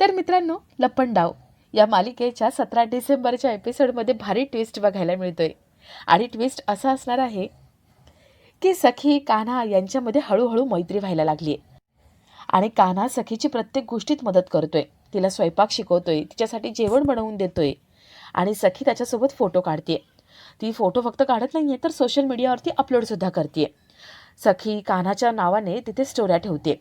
तर मित्रांनो लपंडाव या मालिकेच्या सतरा डिसेंबरच्या एपिसोडमध्ये भारी ट्विस्ट बघायला मिळतोय. आणि ट्विस्ट असा असणार आहे की सखी कान्हा यांच्यामध्ये हळूहळू मैत्री व्हायला लागली आहे आणि कान्हा सखीची प्रत्येक गोष्टीत मदत करतोय. तिला स्वयंपाक शिकवतोय तिच्यासाठी जेवण बनवून देतोय. आणि सखी त्याच्यासोबत फोटो काढते ती फोटो फक्त काढत नाही आहे तर सोशल मीडियावरती अपलोडसुद्धा करते सखी कान्हाच्या नावाने तिथे स्टोऱ्या ठेवते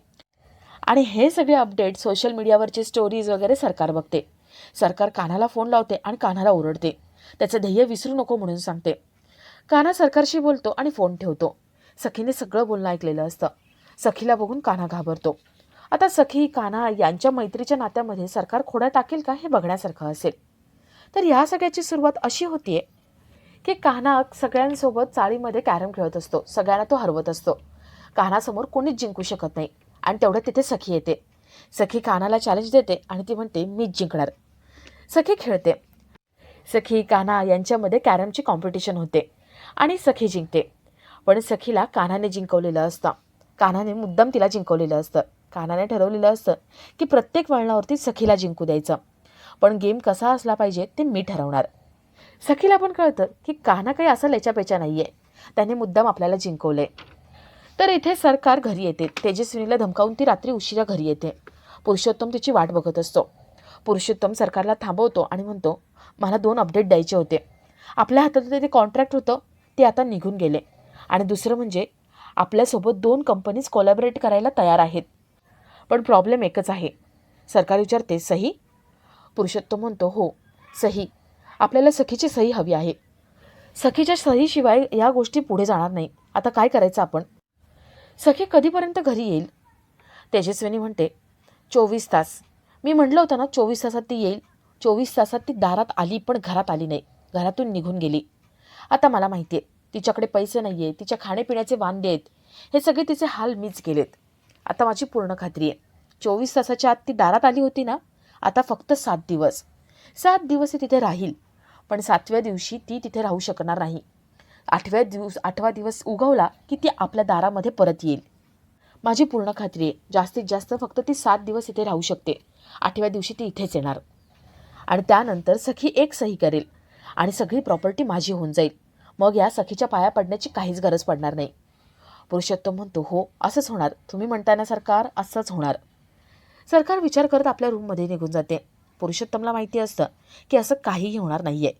आणि हे सगळे अपडेट सोशल मीडियावरचे स्टोरीज वगैरे सरकार बघते. सरकार कान्हाला फोन लावते आणि कान्हाला ओरडते. त्याचं ध्येय विसरू नको म्हणून सांगते. कान्हा सरकारशी बोलतो आणि फोन ठेवतो. सखीने सगळं बोलणं ऐकलेलं असतं. सखीला बघून कान्हा घाबरतो. आता सखी कान्हा यांच्या मैत्रीच्या नात्यामध्ये सरकार खोडा टाकेल का हे बघण्यासारखं असेल. तर या सगळ्याची सुरुवात अशी होतीये की कान्हा सगळ्यांसोबत चाळीमध्ये कॅरम खेळत असतो. सगळ्यांना तो हरवत असतो. कान्हासमोर कोणीच जिंकू शकत नाही. आणि तेवढ्यात तिथे सखी येते. सखी कानाला चॅलेंज देते आणि ती म्हणते मीच जिंकणार. सखी खेळते. सखी कान्हा यांच्यामध्ये कॅरमची कॉम्पिटिशन होते आणि सखी जिंकते. पण सखीला कान्हाने जिंकवलेलं असतं. कान्हाने मुद्दाम तिला जिंकवलेलं असतं. कान्हाने ठरवलेलं असतं की प्रत्येक वळणावरती सखीला जिंकू द्यायचं. पण गेम कसा असला पाहिजे ते मी ठरवणार. सखीला पण कळतं की कान्हा काही असा लेच्यापेच्या नाही आहे त्याने मुद्दाम आपल्याला जिंकवलंय. तर इथे सरकार घरी येते. तेजस्विनीला धमकावून ती रात्री उशिरा घरी येते. पुरुषोत्तम तिची वाट बघत असतो. पुरुषोत्तम सरकारला थांबवतो आणि म्हणतो मला दोन अपडेट द्यायचे होते. आपल्या हातात ते कॉन्ट्रॅक्ट होतं ते आता निघून गेले. आणि दुसरं म्हणजे आपल्यासोबत दोन कंपनीज कोलॅबरेट करायला तयार आहेत. पण प्रॉब्लेम एकच आहे. सरकार विचारते सही? पुरुषोत्तम म्हणतो हो सही. आपल्याला सखीची सही हवी आहे. सखीच्या सहीशिवाय या गोष्टी पुढे जाणार नाही. आता काय करायचं आपण? सखे कधीपर्यंत घरी येईल? तेजस्विनी म्हणते चोवीस तास. मी म्हटलं होतं ना चोवीस तासात ती येईल. चोवीस तासात ती दारात आली पण घरात आली नाही. घरातून निघून गेली. आता मला माहिती आहे तिच्याकडे पैसे नाही आहे तिच्या खाण्यापिण्याचे वांदे आहेत. हे सगळे तिचे हाल मीच गेलेत आता माझी पूर्ण खात्री आहे. चोवीस तासाच्या आत ती दारात आली होती ना आता फक्त सात दिवस. सात दिवस ती तिथे राहील पण सातव्या दिवशी ती तिथे राहू शकणार नाही. आठव्या दिवस आठवा दिवस उगवला की ती आपल्या दारामध्ये परत येईल. माझी पूर्ण खात्री आहे. जास्तीत जास्त फक्त ती सात दिवस इथे राहू शकते. आठव्या दिवशी ती इथेच येणार. आणि त्यानंतर सखी एक सही करेल आणि सगळी प्रॉपर्टी माझी होऊन जाईल. मग या सखीच्या पाया पडण्याची काहीच गरज पडणार नाही. पुरुषोत्तम म्हणतो हो असंच होणार. तुम्ही म्हणताय ना सरकार असंच होणार. सरकार विचार करत आपल्या रूममध्ये निघून जाते. पुरुषोत्तमला माहिती असतं की असं काहीही होणार नाही आहे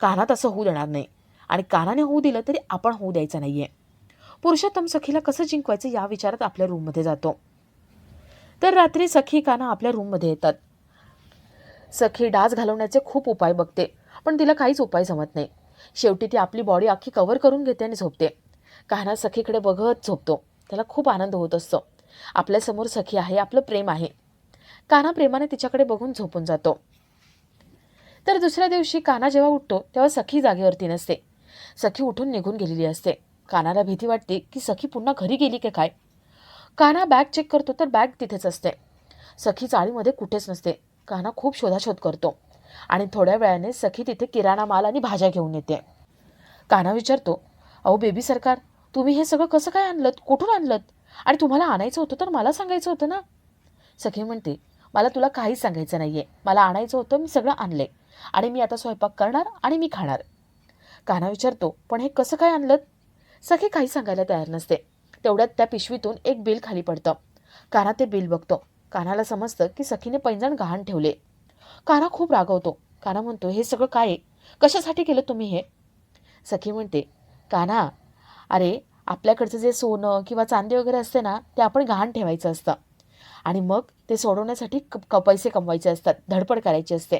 कानात असं होऊ देणार नाही. आणि कानाने होऊ दिलं तरी आपण होऊ द्यायचं नाही आहे पुरुषोत्तम सखीला कसं जिंकवायचं या विचारात आपल्या रूममध्ये जातो. तर रात्री सखी काना आपल्या रूममध्ये येतात. सखी डास घालवण्याचे खूप उपाय बघते पण तिला काहीच उपाय जमत नाही. शेवटी ती आपली बॉडी अख्खी कव्हर करून घेते आणि झोपते. कान्हा सखीकडे बघत झोपतो. त्याला खूप आनंद होत असतो. आपल्यासमोर सखी आहे आपलं प्रेम आहे. कान्हा प्रेमाने तिच्याकडे बघून झोपून जातो. तर दुसऱ्या दिवशी कान्हा जेव्हा उठतो तेव्हा सखी जागेवरती नसते. सखी उठून निघून गेलेली असते. कानाला भीती वाटते की सखी पुन्हा घरी गेली की काय? काना बॅग चेक करतो तर बॅग तिथेच असते. सखी चाळीमध्ये कुठेच नसते. काना खूप शोधाशोध करतो. आणि थोड्या वेळाने सखी तिथे किराणा माल आणि भाज्या घेऊन येते. काना विचारतो अहो बेबी सरकार तुम्ही हे सगळं कसं काय आणलं कुठून आणलं आणि तुम्हाला आणायचं होतं तर मला सांगायचं होतं ना? सखी म्हणते मला तुला काहीच सांगायचं नाही आहे मला आणायचं होतं मी सगळं आणले. आणि मी आता स्वयंपाक करणार आणि मी खाणार. कान्हा विचारतो पण हे कसं काय आणलं? सखी काही सांगायला तयार नसते. तेवढ्यात त्या पिशवीतून एक बिल खाली पडतं. कान्हा ते बिल बघतो. कान्हाला समजतं की सखीने पैंजण गहाण ठेवले. कान्हा खूप रागवतो. कान्हा म्हणतो हे सगळं काय आहे? कशासाठी केलं तुम्ही हे? सखी म्हणते कान्हा अरे आपल्याकडचं जे सोनं किंवा चांदी वगैरे असते ना ते आपण गहाण ठेवायचं असतं. आणि मग ते सोडवण्यासाठी क क पैसे कमवायचे असतात. धडपड करायची असते.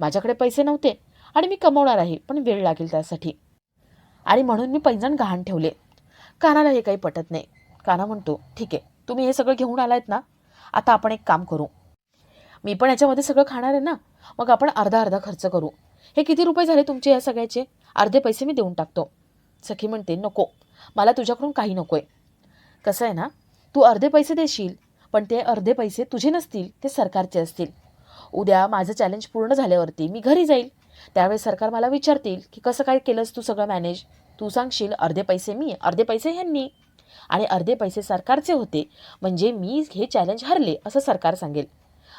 माझ्याकडे पैसे नव्हते. आणि मी कमवणार आहे पण वेळ लागेल त्यासाठी. आणि म्हणून मी पैंजण गहाण ठेवले. कानाला हे काही पटत नाही. काना म्हणतो ठीक आहे तुम्ही हे सगळं घेऊन आलायत ना? आता आपण एक काम करू. मी पण याच्यामध्ये सगळं खाणार आहे ना? मग आपण अर्धा अर्धा खर्च करू. हे किती रुपये झाले तुमचे या सगळ्याचे? अर्धे पैसे मी देऊन टाकतो. सखी म्हणते नको. मला तुझ्याकडून काही नको आहे कसं आहे ना? तू अर्धे पैसे देशील पण ते अर्धे पैसे तुझे नसतील ते सरकारचे असतील. उद्या माझं चॅलेंज पूर्ण झाल्यावरती मी घरी जाईल. त्यावेळेस सरकार मला विचारतील की कसं काय केलंस तू सगळं मॅनेज तू सांगशील अर्धे पैसे मी अर्धे पैसे ह्यांनी. आणि अर्धे पैसे सरकारचे होते. म्हणजे मी हे चॅलेंज हरले असं सरकार सांगेल.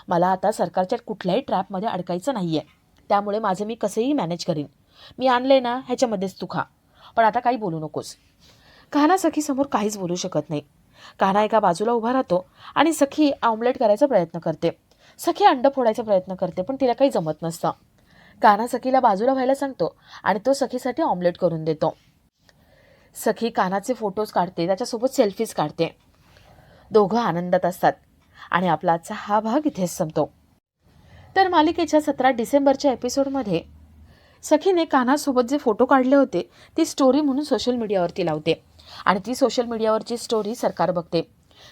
मला आता सरकारच्या कुठल्याही ट्रॅपमध्ये अडकायचं नाही आहे त्यामुळे माझं मी कसंही मॅनेज करीन. मी आणले ना ह्याच्यामध्येच तू खा. पण आता काही बोलू नकोस. कान्हा सखीसमोर काहीच बोलू शकत नाही. कान्हा एका बाजूला उभा राहतो आणि सखी ऑमलेट करायचा प्रयत्न करते. सखी अंड फोडायचा प्रयत्न करते पण तिला काही जमत नसतं. कान्हा सखीला बाजूला व्हायला सांगतो आणि तो सखीसाठी ऑमलेट करून देतो. सखी कानाचे फोटोज काढते त्याच्यासोबत सेल्फीज काढते. दोघं आनंदात असतात आणि आपला आजचा हा भाग इथेच संपतो. तर मालिकेच्या सतरा डिसेंबरच्या एपिसोडमध्ये सखीने कानासोबत जे फोटो काढले होते ती स्टोरी म्हणून सोशल मीडियावरती लावते. आणि ती सोशल मीडियावरची स्टोरी सरकार बघते.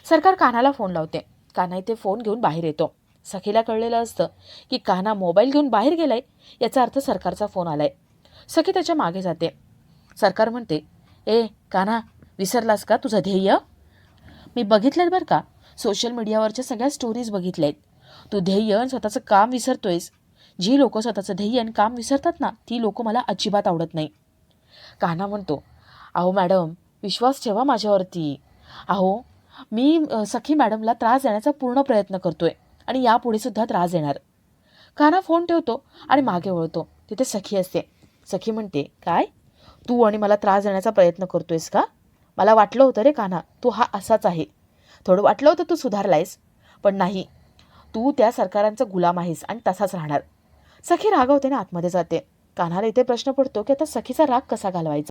सरकार कानाला फोन लावते. कान्हा इथे फोन घेऊन बाहेर येतो. सखीला कळलेलं असतं की कान्हा मोबाईल घेऊन बाहेर गेलाय याचा अर्थ सरकारचा फोन आलाय. सखी त्याच्यामागे जाते. सरकार म्हणते ए कान्हा विसरलास का तुझं ध्येय? मी बघितलं बरं का. सोशल मीडियावरच्या सगळ्या स्टोरीज बघितल्या आहेत तू ध्येय आणि स्वतःचं काम विसरतोयस. जी लोकं स्वतःचं ध्येय आणि काम विसरतात ना ती लोकं मला अजिबात आवडत नाही. कान्हा म्हणतो अहो मॅडम विश्वास ठेवा माझ्यावरती. अहो मी सखी मॅडमला त्रास देण्याचा पूर्ण प्रयत्न करतोय. आणि यापुढे सुद्धा त्रास देणार. कान्हा फोन ठेवतो आणि मागे वळतो. तिथे सखी असते. सखी म्हणते काय? तू आणि मला त्रास देण्याचा प्रयत्न करतोयस का? मला वाटलं होतं रे कान्हा तू हा असाच आहे. थोडं वाटलं होतं तू सुधारलायस पण नाही. तू त्या सरकारांचा गुलाम आहेस आणि तसाच राहणार. सखी रागवते ना आतमध्ये जाते. कान्हाला इथे प्रश्न पडतो की आता सखीचा राग कसा घालवायचा?